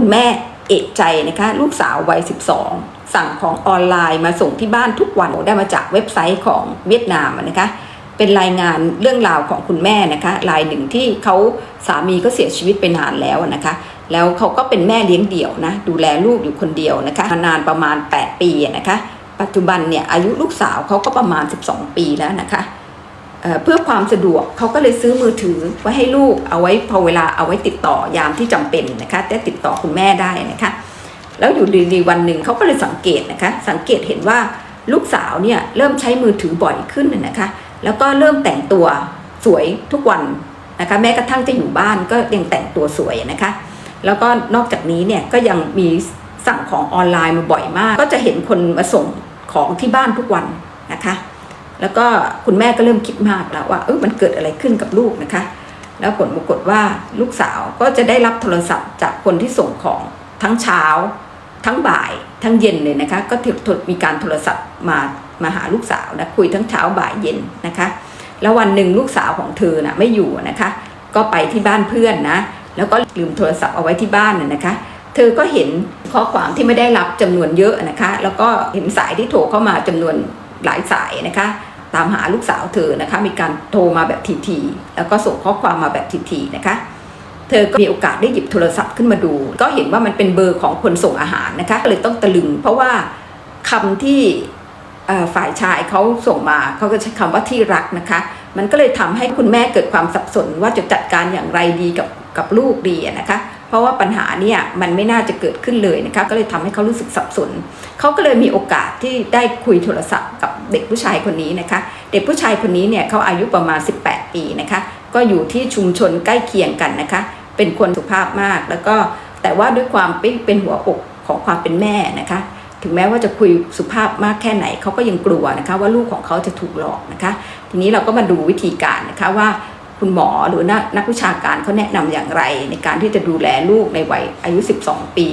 คุณแม่เอกใจนะคะ ลูกสาววัย 12 สั่งของออนไลน์มาส่งที่บ้านทุกวันได้มาจากเว็บไซต์ของเวียดนามนะคะ เป็นรายงานเรื่องราวของคุณแม่นะคะรายหนึ่งที่เขาสามีก็เสียชีวิตไปนานแล้วนะคะ แล้วเขาก็เป็นแม่เลี้ยงเดี่ยวนะดูแลลูกอยู่คนเดียวนะคะนานประมาณ 8 ปีนะคะ ปัจจุบันเนี่ยอายุลูกสาวเขาก็ประมาณ 12 ปีแล้วนะคะ เพื่อความสะดวกเขาก็เลยซื้อมือถือไว้ให้ลูกเอาไว้พอเวลาเอาไว้ติดต่อยามที่จำเป็นนะคะได้ติดต่อคุณแม่ได้นะคะ แล้วอยู่ดีๆวันหนึ่งเขาก็เลยสังเกตนะคะ สังเกตเห็นว่าลูกสาวเนี่ยเริ่มใช้มือถือบ่อยขึ้นนะคะ แล้วก็เริ่มแต่งตัวสวยทุกวันนะคะ แม้กระทั่งจะอยู่บ้านก็ยังแต่งตัวสวยนะคะ แล้วก็นอกจากนี้เนี่ยก็ยังมีสั่งของออนไลน์มาบ่อยมาก ก็จะเห็นคนมาส่งของที่บ้านทุกวันนะคะ แล้วก็คุณแม่ก็เริ่มคิดมากแล้วว่าเออมันเกิดอะไรขึ้นกับลูกนะคะ แล้วผลปรากฏว่าลูกสาวก็จะได้รับโทรศัพท์จากคนที่ส่งของทั้งเช้า ทั้งบ่ายทั้งเย็นเลยนะคะ ก็ถือมีการโทรศัพท์มามาหาลูกสาวนะคุยทั้งเช้าบ่ายเย็นนะคะ แล้ววันหนึ่งลูกสาวของเธอนะไม่อยู่นะคะ ก็ไปที่บ้านเพื่อนนะแล้วก็ลืมโทรศัพท์เอาไว้ที่บ้านน่ะนะคะ เธอก็เห็นข้อความที่ไม่ได้รับจำนวนเยอะนะคะ แล้วก็เห็นสายที่โทรเข้ามาจำนวนหลายสายนะคะ ตามหาลูกสาวเธอนะคะ มีการโทรมาแบบทีๆแล้วก็ส่งข้อความมาแบบทีๆนะคะเธอก็มีโอกาสได้หยิบโทรศัพท์ขึ้นมาดู ก็เห็นว่ามันเป็นเบอร์ของคนส่งอาหารนะคะก็เลยต้องตะลึง เพราะว่าคำที่ฝ่ายชายเขาส่งมาเขาก็ใช้คำว่าที่รักนะคะ มันก็เลยทำให้คุณแม่เกิดความสับสนว่าจะจัดการอย่างไรดีกับกับลูกดีนะคะ เพราะว่าปัญหาเนี่ยมันไม่น่าจะเกิดขึ้นเลยนะคะก็เลยทำให้เขารู้สึกสับสนเขาก็เลยมีโอกาสที่ได้คุยโทรศัพท์กับเด็กผู้ชายคนนี้นะคะ เด็กผู้ชายคนนี้เนี่ยเขาอายุประมาณ 18 ปีนะคะ ก็อยู่ที่ชุมชนใกล้เคียงกันนะคะ เป็นคนสุภาพมากแล้วก็แต่ว่าด้วยความเป็นหัวอกของความเป็นแม่นะคะ ถึงแม้ว่าจะคุยสุภาพมากแค่ไหนเขาก็ยังกลัวนะคะ ว่าลูกของเขาจะถูกหลอกนะคะ ทีนี้เราก็มาดูวิธีการนะคะว่า คุณหมอหรือนักนักวิชาการเขาแนะนำอย่างไร ในการที่จะดูแลลูกในวัยอายุ 12 ปี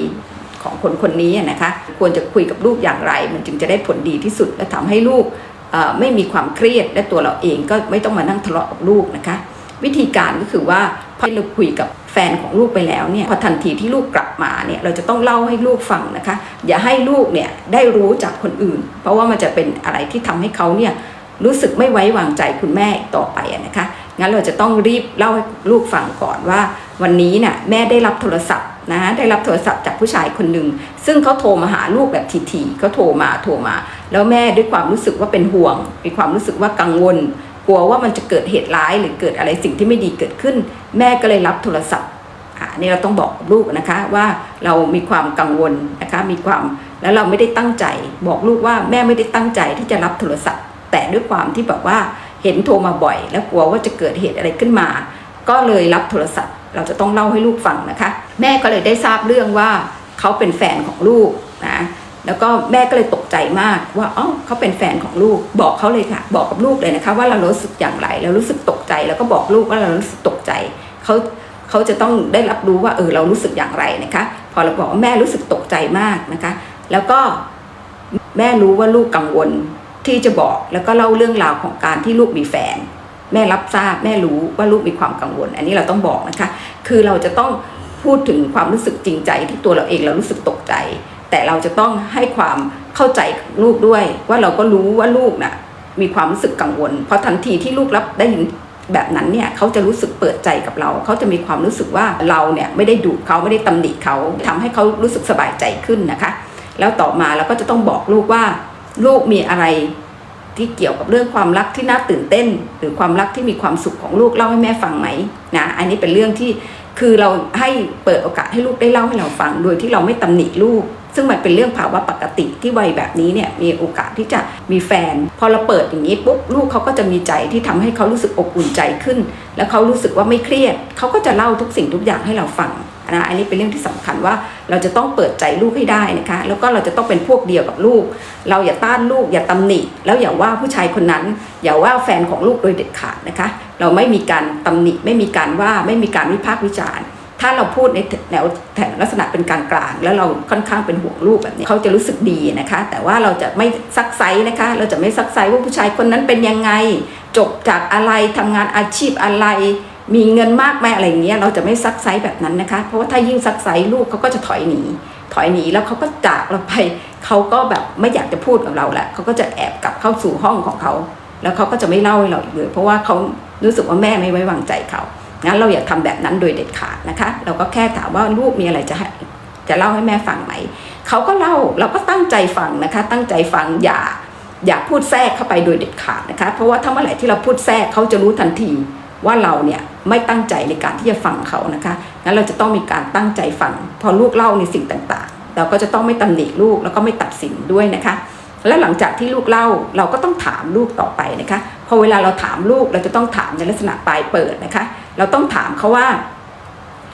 ของคนคนนี้นะคะควรจะคุยกับลูกอย่างไร มันจึงจะได้ผลดีที่สุด และทำให้ลูกไม่มีความเครียดและตัวเราเองก็ไม่ต้องมานั่งทะเลาะกับลูกนะคะ วิธีการก็คือว่าพอเราคุยกับแฟนของลูกไปแล้วเนี่ยพอทันทีที่ลูกกลับมาเนี่ยเราจะต้องเล่าให้ลูกฟังนะคะ อย่าให้ลูกเนี่ยได้รู้จากคนอื่น เพราะว่ามันจะเป็นอะไรที่ทำให้เขาเนี่ยรู้สึกไม่ไว้วางใจคุณแม่ต่อไปนะคะ งั้นเราจะต้องรีบเล่าให้ลูกฟังก่อนว่า วันนี้น่ะแม่ได้รับโทรศัพท์นะฮะได้รับโทรศัพท์จากผู้ชายคนหนึ่งซึ่งเขาโทรมาหาลูกแบบทีๆเขาโทรมาโทรมา แล้วแม่ด้วยความรู้สึกว่าเป็นห่วง มีความรู้สึกว่ากังวล กลัวว่ามันจะเกิดเหตุร้ายหรือเกิดอะไรสิ่งที่ไม่ดีเกิดขึ้น แม่ก็เลยรับโทรศัพท์อ่านี่เราต้องบอกลูกนะคะว่าเรามีความกังวลนะคะมีความแล้วเราไม่ได้ตั้งใจ บอกลูกว่าแม่ไม่ได้ตั้งใจที่จะรับโทรศัพท์ แต่ด้วยความที่แบบว่า เห็นโทรมาบ่อย แล้วกลัวว่าจะเกิดเหตุอะไรขึ้นมา ก็เลยรับโทรศัพท์ เราจะต้องเล่าให้ลูกฟังนะคะ แม่ก็เลยได้ทราบเรื่องว่าเขาเป็นแฟนของลูกนะแล้วก็แม่ก็เลยตกใจมากว่าอ๋อเขาเป็นแฟนของลูก บอกเขาเลยค่ะ บอกกับลูกเลยนะคะ ว่าเรารู้สึกอย่างไรเรารู้สึกตกใจ แล้วก็บอกลูกว่าเรารู้สึกตกใจเขาเขาจะต้องได้รับรู้ว่าเออเรารู้สึกอย่างไรนะคะ พอเราบอกว่าแม่รู้สึกตกใจมากนะคะ แล้วก็แม่รู้ว่าลูกกังวล ที่จะบอกแล้วก็เล่าเรื่องราวของการที่ลูกมีแฟน แม่รับทราบแม่รู้ว่าลูกมีความกังวล อันนี้เราต้องบอกนะคะ คือเราจะต้องพูดถึงความรู้สึกจริงใจที่ตัวเราเองเรารู้สึกตกใจ แต่เราจะต้องให้ความเข้าใจลูกด้วย ว่าเราก็รู้ว่าลูกน่ะมีความรู้สึกกังวล เพราะทันทีที่ลูกรับได้ยินแบบนั้นเนี่ยเขาจะรู้สึกเปิดใจกับเรา เขาจะมีความรู้สึกว่าเราเนี่ยไม่ได้ดุเขาไม่ได้ตำหนิเขาทำให้เขารู้สึกสบายใจขึ้นนะคะ แล้วต่อมาเราก็จะต้องบอกลูกว่า ลูกมีอะไรที่เกี่ยวกับเรื่องความรักที่น่าตื่นเต้น หรือความรักที่มีความสุขของลูกเล่าให้แม่ฟังไหมนะอันนี้เป็นเรื่องที่คือเราให้เปิดโอกาสให้ลูกได้เล่าให้เราฟัง โดยที่เราไม่ตำหนิลูก ซึ่งมันเป็นเรื่องภาวะปกติที่วัยแบบนี้เนี่ยมีโอกาสที่จะมีแฟน พอเราเปิดอย่างนี้ปุ๊บลูกเขาก็จะมีใจที่ทำให้เขารู้สึกอบอุ่นใจขึ้น แล้วเขารู้สึกว่าไม่เครียดเขาก็จะเล่าทุกสิ่งทุกอย่างให้เราฟัง นะอันนี้เป็นเรื่องที่สำคัญว่าเราจะต้องเปิดใจลูกให้ได้นะคะแล้วก็เราจะต้องเป็นพวกเดียวกับลูก เราอย่าต้านลูกอย่าตำหนิ แล้วอย่าว่าผู้ชายคนนั้น อย่าว่าแฟนของลูกโดยเด็ดขาดนะคะ เราไม่มีการตำหนิไม่มีการว่าไม่มีการวิพากษ์วิจารณ์ถ้าเราพูดในแนวแถวลักษณะเป็นกลางๆแล้วเราค่อนข้างเป็นห่วงลูกแบบนี้เขาจะรู้สึกดีนะคะ แต่ว่าเราจะไม่ซักไซนะคะ เราจะไม่ซักไซว่าผู้ชายคนนั้นเป็นยังไง จบจากอะไรทำงานอาชีพอะไร มีเงินมากไหมอะไรอย่างเงี้ยเราจะไม่ซักไซส์แบบนั้นนะคะ เพราะว่าถ้ายิ่งซักไซส์ลูกเขาก็จะถอยหนี ถอยหนีแล้วเขาก็จากเราไปเขาก็แบบไม่อยากจะพูดกับเราแหละเขาก็จะแอบกลับเข้าสู่ห้องของเขา แล้วเขาก็จะไม่เล่าให้เราอีกเลย เพราะว่าเขารู้สึกว่าแม่ไม่ไว้วางใจเขางั้นเราอย่าทำแบบนั้นโดยเด็ดขาดนะคะ เราก็แค่ถามว่าลูกมีอะไรจะให้จะเล่าให้แม่ฟังไหมเขาก็เล่าเราก็ตั้งใจฟังนะคะ ตั้งใจฟังอย่าอย่าพูดแทรกเข้าไปโดยเด็ดขาดนะคะ เพราะว่าถ้าเมื่อไหร่ที่เราพูดแทรกเขาจะรู้ทันที ว่าเราเนี่ยไม่ตั้งใจในการที่จะฟังเขานะคะงั้นเราจะต้องมีการตั้งใจฟัง พอลูกเล่าในสิ่งต่างๆ เราก็จะต้องไม่ตำหนิลูกแล้วก็ไม่ตัดสินด้วยนะคะ และหลังจากที่ลูกเล่าเราก็ต้องถามลูกต่อไปนะคะ พอเวลาเราถามลูกเราจะต้องถามในลักษณะปลายเปิดนะคะ เราต้องถามเขาว่า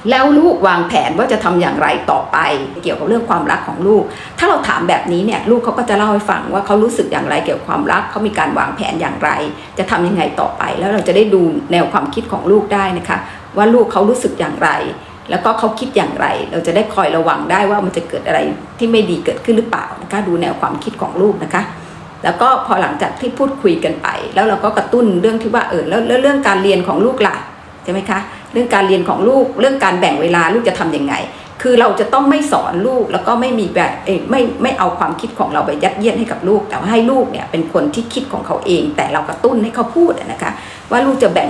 แล้วลูกวางแผนว่าจะทำอย่างไรต่อไป เกี่ยวกับเรื่องความรักของลูก ถ้าเราถามแบบนี้เนี่ยลูกเขาก็จะเล่าให้ฟังว่าเขารู้สึกอย่างไรเกี่ยวกับความรักเขามีการวางแผนอย่างไร จะทำยังไงต่อไป แล้วเราจะได้ดูแนวความคิดของลูกได้นะคะ ว่าลูกเขารู้สึกอย่างไร แล้วก็เขาคิดอย่างไร เราจะได้คอยระวังได้ว่ามันจะเกิดอะไรที่ไม่ดีเกิดขึ้นหรือเปล่านะคะดูแนวความคิดของลูกนะคะแล้วก็พอหลังจากที่พูดคุยกันไป แล้วเราก็กระตุ้นเรื่องที่ว่าเออแล้วแล้วเรื่องการเรียนของลูกล่ะใช่ไหมคะ เรื่องการเรียนของลูกเรื่องการแบ่งเวลาลูกจะทำยังไง คือเราจะต้องไม่สอนลูกแล้วก็ไม่มีแบบเอยไม่ไม่เอาความคิดของเราไปยัดเยียดให้กับลูก แต่ว่าให้ลูกเนี่ยเป็นคนที่คิดของเขาเอง แต่เรากระตุ้นให้เขาพูดนะคะ ว่าลูกจะแบ่ง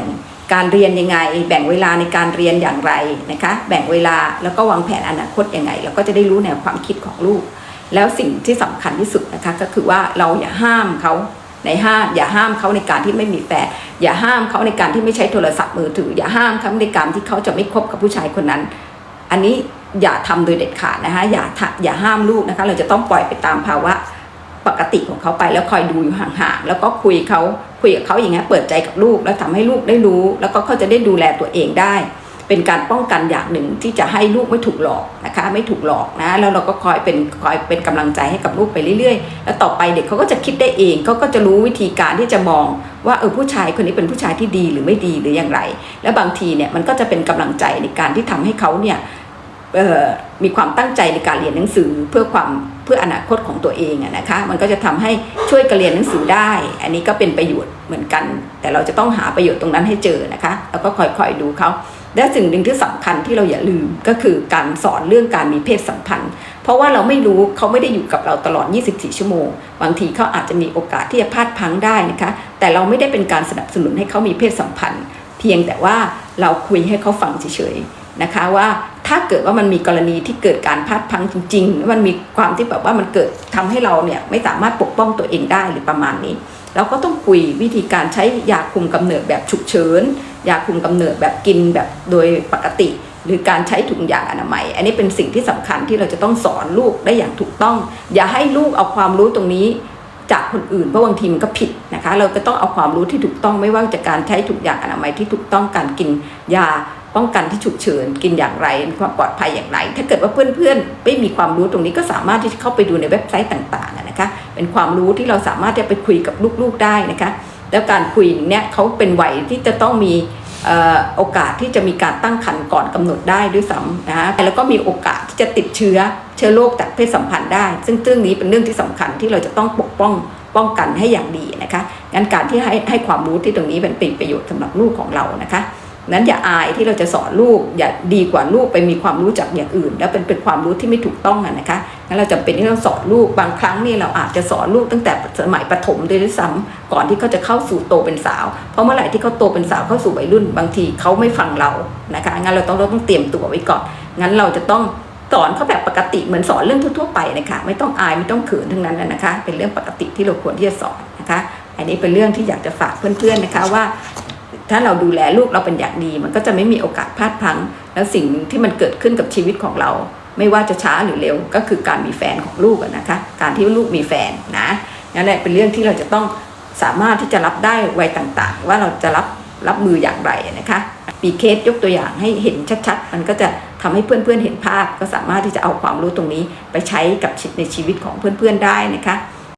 การเรียนยังไง แบ่งเวลาในการเรียนอย่างไรนะคะ แบ่งเวลาแล้วก็วางแผนอนาคตยังไงเราก็จะได้รู้แนวความคิดของลูก แล้วสิ่งที่สำคัญที่สุดนะคะก็คือว่าเราอย่าห้ามเขา ในห้ามอย่าห้ามเขาในการที่ไม่มีแฟนอย่าห้ามเขาในการที่ไม่ใช้โทรศัพท์มือถือ อย่าห้ามเขาในการที่เขาจะไม่คบกับผู้ชายคนนั้น อันนี้อย่าทำโดยเด็ดขาดนะคะอย่าทะอย่าห้ามลูกนะคะ เราจะต้องปล่อยไปตามภาวะปกติของเขาไปแล้วคอยดูอยู่ห่างๆแล้วก็คุยเขาคุยกับเขาอย่างเงี้ยเปิดใจกับลูกแล้วทำให้ลูกได้รู้ แล้วก็เขาจะได้ดูแลตัวเองได้ เป็นการป้องกันอย่างหนึ่งที่จะให้ลูกไม่ถูกหลอกนะคะไม่ถูกหลอกนะแล้วเราก็คอยเป็นคอยเป็นกำลังใจให้กับลูกไปเรื่อยๆ แล้วต่อไปเด็กเขาก็จะคิดได้เองเขาก็จะรู้วิธีการที่จะมองว่าเออผู้ชายคนนี้เป็นผู้ชายที่ดีหรือไม่ดีหรืออย่างไร และบางทีเนี่ยมันก็จะเป็นกำลังใจในการที่ทำให้เขาเนี่ยมีความตั้งใจในการเรียนหนังสือเพื่อความเพื่ออนาคตของตัวเองนะคะ มันก็จะทำให้ช่วยกันเรียนหนังสือได้ อันนี้ก็เป็นประโยชน์เหมือนกัน แต่เราจะต้องหาประโยชน์ตรงนั้นให้เจอนะคะ แล้วก็คอยๆดูเขา และสิ่งหนึ่งที่สำคัญที่เราอย่าลืมก็คือการสอนเรื่องการมีเพศสัมพันธ์ เพราะว่าเราไม่รู้เขาไม่ได้อยู่กับเราตลอด 24 ชั่วโมง บางทีเขาอาจจะมีโอกาสที่จะพลาดพังได้นะคะ แต่เราไม่ได้เป็นการสนับสนุนให้เขามีเพศสัมพันธ์ เพียงแต่ว่าเราคุยให้เขาฟังเฉยๆนะคะว่าถ้าเกิดว่ามันมีกรณีที่เกิดการพลาดพังจริงๆ มันมีความที่แบบว่ามันเกิดทำให้เราเนี่ยไม่สามารถปกป้องตัวเองได้หรือประมาณนี้ เราก็ต้องคุยวิธีการใช้ยาคุมกำเนิดแบบฉุกเฉินยาคุมกำเนิดแบบกินแบบโดยปกติ หรือการใช้ถุงยางอนามัย อันนี้เป็นสิ่งที่สำคัญที่เราจะต้องสอนลูกได้อย่างถูกต้อง อย่าให้ลูกเอาความรู้ตรงนี้จากคนอื่นเพราะบางทีมันก็ผิดนะคะ เราก็ต้องเอาความรู้ที่ถูกต้องไม่ว่าจะการใช้ถุงยางอนามัยที่ถูกต้องการกินยา ป้องกันที่ฉุกเฉินกินอย่างไรมีความปลอดภัยอย่างไร ถ้าเกิดว่าเพื่อนๆ ไม่มีความรู้ตรงนี้ก็สามารถที่จะเข้าไปดูในเว็บไซต์ต่างๆนะคะ เป็นความรู้ที่เราสามารถจะไปคุยกับลูกๆได้นะคะ แล้วการคุยเนี่ยเขาเป็นวัยที่จะต้องมีโอกาสที่จะมีการตั้งครรภ์ก่อนกำหนดได้ด้วยซ้ำนะฮะแล้วก็มีโอกาสที่จะติดเชื้อเชื้อโรคจากเพศสัมพันธ์ได้ ซึ่งเรื่องนี้เป็นเรื่องที่สำคัญที่เราจะต้องปกป้องป้องกันให้อย่างดีนะคะงั้นการที่ให้ให้ความรู้ที่ตรงนี้เป็นเป็นประโยชน์สำหรับลูกของเรานะคะ นั้นอย่าอายที่เราจะสอนลูกอย่าดีกว่าลูกไปมีความรู้จากอย่างอื่น แล้วเป็นเป็นความรู้ที่ไม่ถูกต้องอะนะคะงั้นเราจำเป็นที่ต้องสอนลูกบางครั้งนี่เราอาจจะสอนลูกตั้งแต่สมัยประถมด้วยซ้ำก่อนที่เขาจะเข้าสู่โตเป็นสาว เพราะเมื่อไหร่ที่เขาโตเป็นสาวเข้าสู่วัยรุ่น บางทีเขาไม่ฟังเรานะคะงั้นเราต้องเราต้องเตรียมตัวไว้ก่อนงั้นเราจะต้องสอนเขาแบบปกติเหมือนสอนเรื่องทั่วๆไปนะคะไม่ต้องอายไม่ต้องเขินทั้งนั้นนะคะ เป็นเรื่องปกติที่เราควรที่จะสอนนะคะ อันนี้เป็นเรื่องที่อยากจะฝากเพื่อนๆนะคะว่า ถ้าเราดูแลลูกเราเป็นอย่างดี มันก็จะไม่มีโอกาสพลาดพลั้ง แล้วสิ่งหนึ่งที่มันเกิดขึ้นกับชีวิตของเรา ไม่ว่าจะช้าหรือเร็วก็คือการมีแฟนของลูกนะคะ การที่ลูกมีแฟนนะนั่นแหละเป็นเรื่องที่เราจะต้องสามารถที่จะรับได้วัยต่างๆ ว่าเราจะรับรับมืออย่างไรนะคะปีเคสยกตัวอย่างให้เห็นชัดๆ มันก็จะทำให้เพื่อนๆเห็นภาพ ก็สามารถที่จะเอาความรู้ตรงนี้ไปใช้กับในชีวิตของเพื่อนๆได้นะคะ